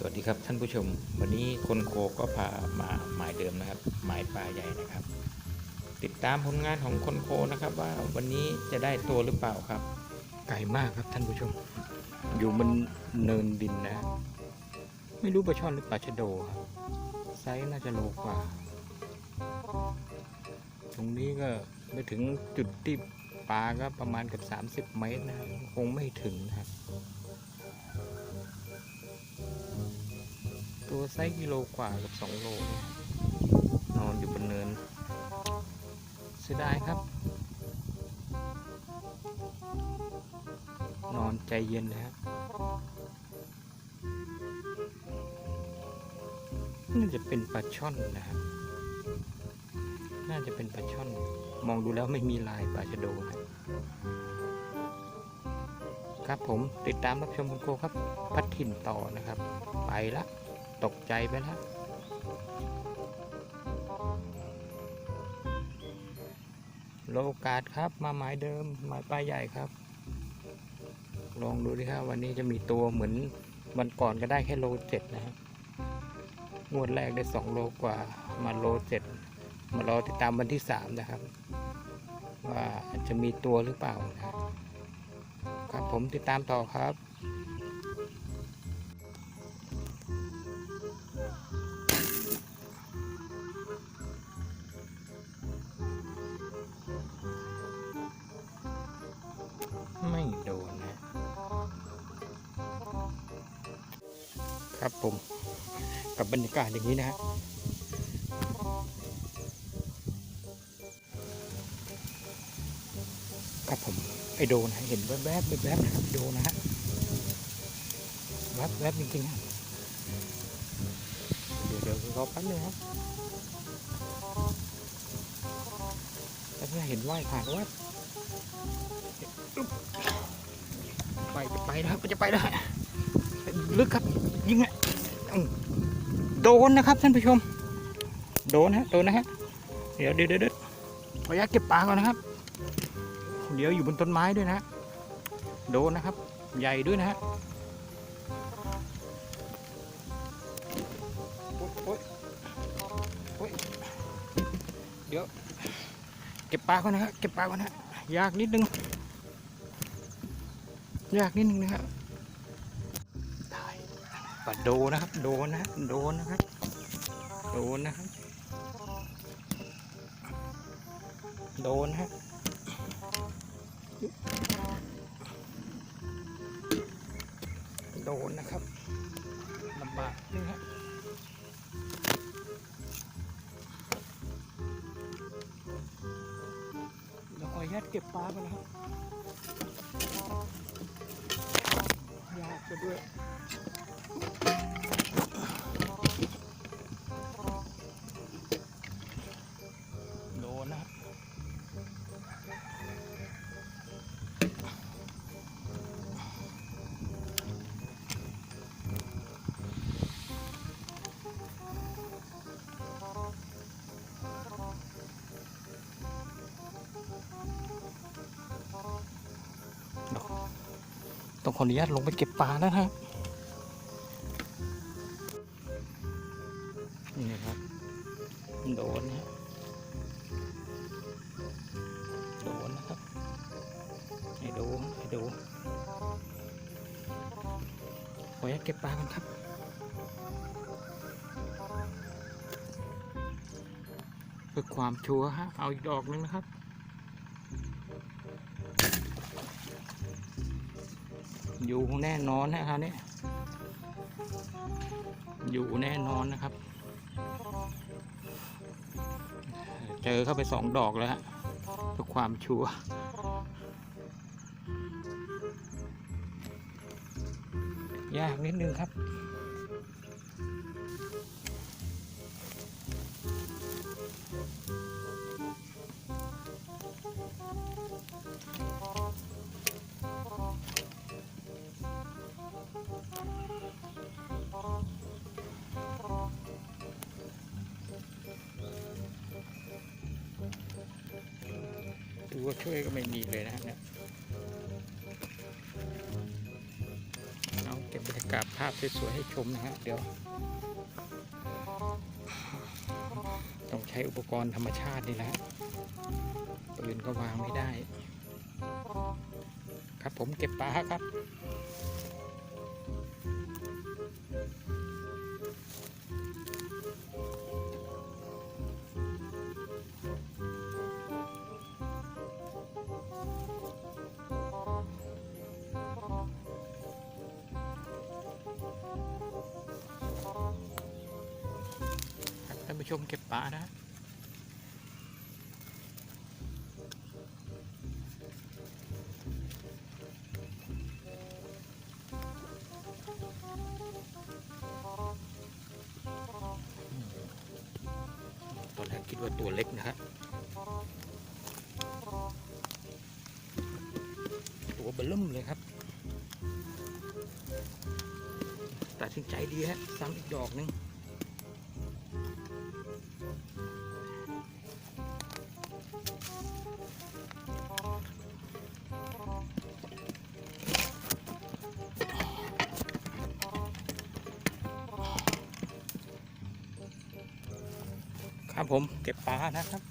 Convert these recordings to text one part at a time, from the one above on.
สวัสดีครับท่านผู้ชม วันนี้คนโคก็พามาหมายเดิมนะครับ หมายปลาใหญ่นะครับ ติดตามผลงานของคนโคนะครับ ว่าวันนี้จะได้ตัวหรือเปล่าครับ ไกลมากครับท่านผู้ชม อยู่บนเนินดินนะ ไม่รู้ปลาช่อนหรือปลาชะโดครับไซส์น่าจะโลกว่า ตรงนี้ก็ไปถึงจุดที่ปลาก็ประมาณกับ 30 เมตรนะครับคงไม่ถึงนะครับ ตัวไซส์กิโลกว่ากับ2โลเนี่ยนอนอยู่บนเนิน เสียดายครับ นอนใจเย็นนะครับน่าจะเป็นปลาช่อนนะครับ น่าจะเป็นปลาช่อน มองดูแล้วไม่มีลายปลาชะโดนะครับครับผมติดตามรับชมคุณโกครับ พัดถิ่นต่อนะครับ ไปละ ตกใจไปแล้วโลกาดครับมาหมายเดิมหมายปลาใหญ่ครับ ลองดูดิครับวันนี้จะมีตัวเหมือนวันก่อนก็ได้แค่โลเจ็ดนะครับงวดแรกได้สองโลกว่ามาโลเจ็ดมารอติดตามวันที่สามนะครับ ว่าจะมีตัวหรือเปล่านะครับ ครับผมติดตามต่อครับ ครับผมกับบรรยากาศอย่างนี้นะฮะครับผมไอโดนะเห็นแวบๆแวบๆนะครับไอโดนนะฮะแวบแวบๆจริงๆฮะเดี๋ยวเดี๋ยวรอแป๊บนึงครับแล้วเห็นว่ายผ่านแวบไปจะไปนะครับจะไปแล้วลึกครับ ยิงอะโดนนะครับท่านผู้ชม โดนฮะโดนนะฮะเดี๋ยวเดี๋ยวเดี๋ยวเดี๋ยวขออนุญาตเก็บปลาก่อนนะครับ เดี๋ยวอยู่บนต้นไม้ด้วยนะฮะโดนนะครับ ใหญ่ด้วยนะฮะเดี๋ยวเก็บปลาก่อนนะฮะเก็บปลาก่อนนะฮะยากนิดนึงยากนิดนึงนะครับ ปัดโดนะครับ โดนนะโดนนะครับ โดนนะครับ โดนนะฮะโดนนะครับลำบากนี่ฮะเดี๋ยวขออนุญาตเก็บปลาไปนะครับยากซะด้วย โดนนะต้องขออนุญาตลงไปเก็บปลาแล้วนะครับ ดู ขออนุญาตเก็บปลากันครับ เพื่อความชัวร์ฮะ เอาอีกดอกหนึงนะครับ อยู่แน่นอนนะครับเนี่ยอยู่แน่นอนนะครับ เจอเข้าไปสองดอกแล้วฮะเพื่อความชัวร์ ยากนิดนึงครับตัวช่วยก็ไม่มีเลยนะฮะเนี่ย ภาพสวยๆให้ชมนะฮะเดี๋ยว ต้องใช้อุปกรณ์ธรรมชาตินี่แหละปืนก็วางไม่ได้ ครับผมเก็บปลาครับ ชมเก็บปลานะตอนแรกคิดว่าตัวเล็กนะฮะตัวเบลุ่มเลยครับตัดสินใจดีฮะซ้ำอีกดอกหนึง ผมเก็บปลานะครับ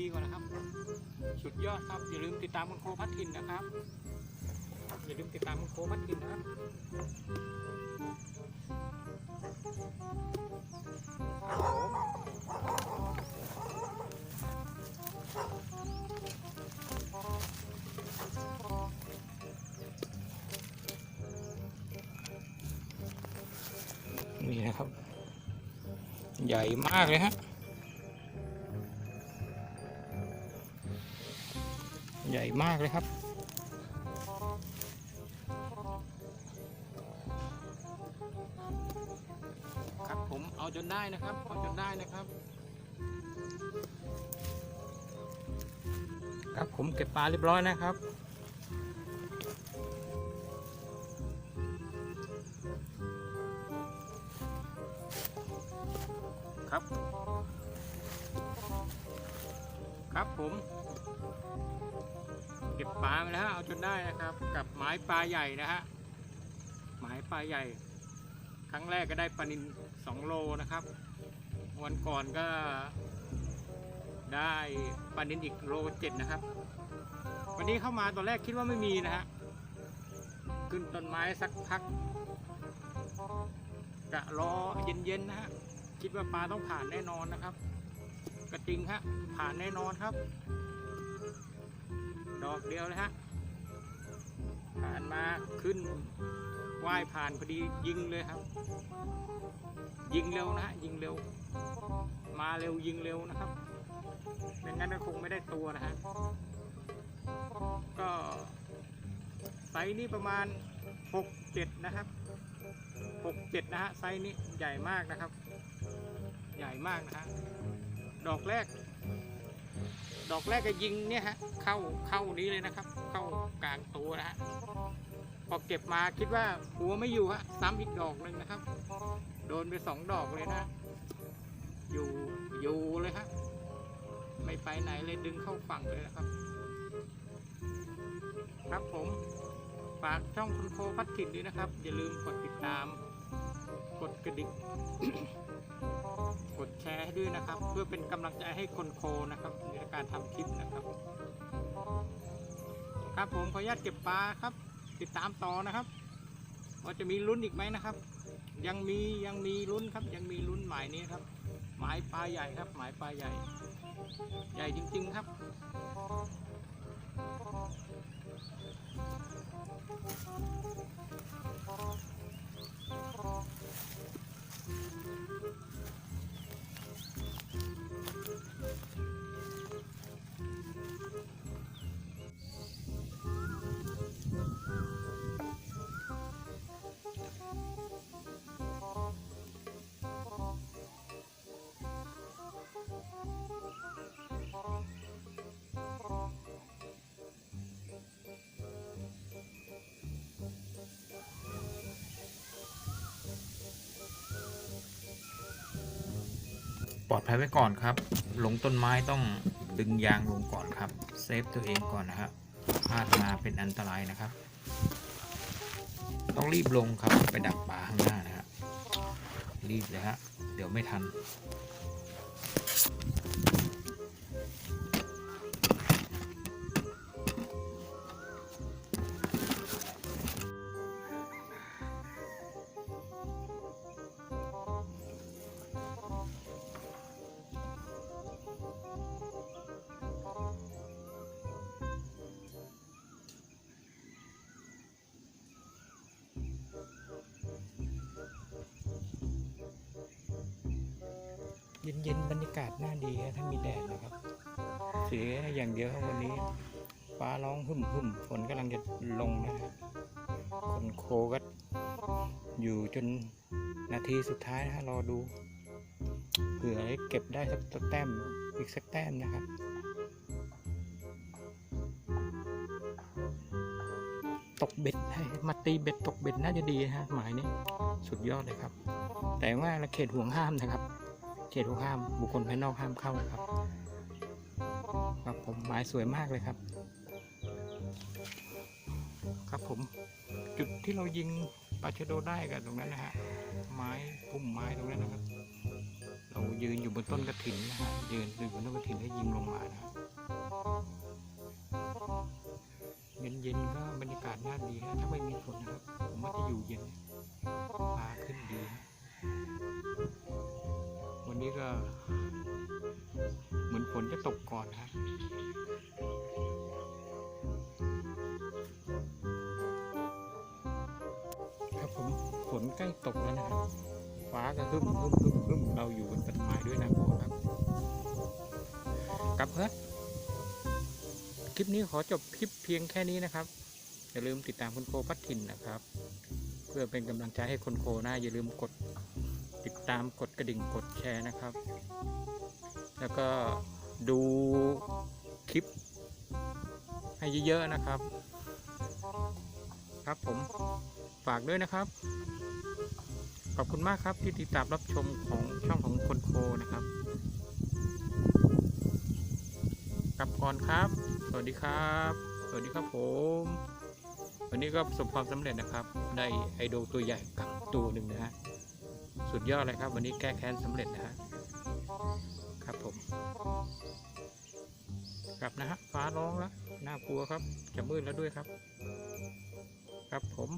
ดีๆก่อนนะครับ สุดยอดครับ อย่าลืมติดตามคุณโคพัทินนะครับ อย่าลืมติดตามคุณโคพัทินนะครับนี่นะครับ ใหญ่มากเลยฮะากเลยครับ ครับผมเอาจนได้นะครับเอาจนได้นะครับ ครับผมเก็บปลาเรียบร้อยนะครับครับ ครับผมเก็ บปลามาแล้วฮะเอาจนได้นะครับ กับหมายปลาใหญ่นะฮะหมายปลาใหญ่ ครั้งแรกก็ได้ปลานินสองโลนะครับ วันก่อนก็ได้ปลานินอีกโลเจ็ดนะครับ วันนี้เข้ามาตอนแรกคิดว่าไม่มีนะฮะขึ้นต้นไม้สักพักกะรอเย็นๆนะฮะคิดว่าปลาต้องผ่านแน่นอนนะครับ กระจริงฮะผ่านแน่นอนครับ ดอกเดียวเลยฮะ ผ่านมาขึ้นว่ายผ่านพอดียิงเลยครับ ยิงเร็วนะฮะยิงเร็ว มาเร็วยิงเร็วนะครับไม่งั้นก็คงไม่ได้ตัวนะฮะก็ไซส์นี้ประมาณหกเจ็ดนะครับหกเจ็ดนะฮะไซส์นี้ใหญ่มากนะครับ ใหญ่มากนะฮะดอกแรก ดอกแรกก็ยิงเนี่ยฮะเข้าเข้านี้เลยนะครับ เข้ากลางตัวนะฮะพอเก็บมาคิดว่าหัวไม่อยู่ฮะซ้ำอีกดอกหนึ่งนะครับ โดนไปสองดอกเลยนะ อยู่อยู่เลยฮะไม่ไปไหนเลยดึงเข้าฝั่งเลยนะครับ ครับผมฝากช่องคุณโคพัดถิ่นด้วยนะครับ อย่าลืมกดติดตาม กดกระดิ่งกดแชร์ให้ด้วยนะครับ เพื่อเป็นกำลังใจให้คนโคนะครับในการทำคลิปนะครับ ครับผมขออนุญาตเก็บปลาครับ ติดตามต่อนะครับว่าจะมีลุ้นอีกไหมนะครับ ยังมียังมีลุ้นครับ ยังมีลุ้นหมายนี้ครับ หมายปลาใหญ่ครับ หมายปลาใหญ่ ใหญ่จริง ๆ ครับ ปลอดภัยไว้ก่อนครับ หลงต้นไม้ต้องดึงยางลงก่อนครับ เซฟตัวเองก่อนนะครับพลาดมาเป็นอันตรายนะครับ ต้องรีบลงครับไปดักปลาข้างหน้านะครับรีบเลยฮะเดี๋ยวไม่ทัน เย็นๆบรรยากาศน่าดีครับถ้ามีแดดนะครับ เสียอย่างเดียวครับวันนี้ ฟ้าร้องหึ่มหึ่มฝนกำลังจะลงนะครับคนโคก็อยู่จนนาทีสุดท้ายนะฮะรอดูเผื่อเก็บได้สักแต้มอีกสักแต้มนะครับตกเบ็ดให้มาตีเบ็ดตกเบ็ดน่าจะดีนะฮะหมายนี้สุดยอดเลยครับ แต่ว่าเราเขตห่วงห้ามนะครับ เขตห้ามบุคคลภายนอกห้ามเข้าครับครับผมหมายสวยมากเลยครับ ครับผมจุดที่เรายิงปาชโดได้กันตรงนั้นนะฮะไม้พุ่มไม้ตรงนั้นนะครับ เรายืนอยู่บนต้นกระถินนะฮะยืนอยู่บนต้นกระถินแล้วยิงลงมานะฮะเย็นๆก็บรรยากาศน่าดีฮะถ้าไม่มีฝนนะครับ ผมว่าจะอยู่เย็นปลาขึ้นดีฮะ ก็เหมือนฝนจะตกก่อนฮะครับผมฝนใกล้ตกแล้วนะครับ ฟ้าก็ฮึ่มฮึ่มฮึ่มฮึ่มเราอยู่บนต้นไม้ด้วยนะครับ กลับเฮ้คลิปนี้ขอจบคลิปเพียงแค่นี้นะครับ อย่าลืมติดตามคุณโคพัดถิ่นนะครับ เพื่อเป็นกำลังใจให้คนโคนะอย่าลืมกด ตามกดกระดิ่งกดแชร์นะครับ แล้วก็ดูคลิป ให้เยอะๆนะครับ ครับผมฝากด้วยนะครับ ขอบคุณมากครับที่ติดตามรับชมของช่องของคนโคนะครับกลับก่อนครับ สวัสดีครับ สวัสดีครับผม วันนี้ก็ประสบความสำเร็จนะครับ ได้ไอโดตัวใหญ่กลับตัวหนึ่งนะฮะ สุดยอดเลยครับ วันนี้แก้แค้นสำเร็จนะฮะครับผมกลับนะฮะฟ้าร้องแล้วน่ากลัวครับ จะมืดแล้วด้วยครับ ครับผม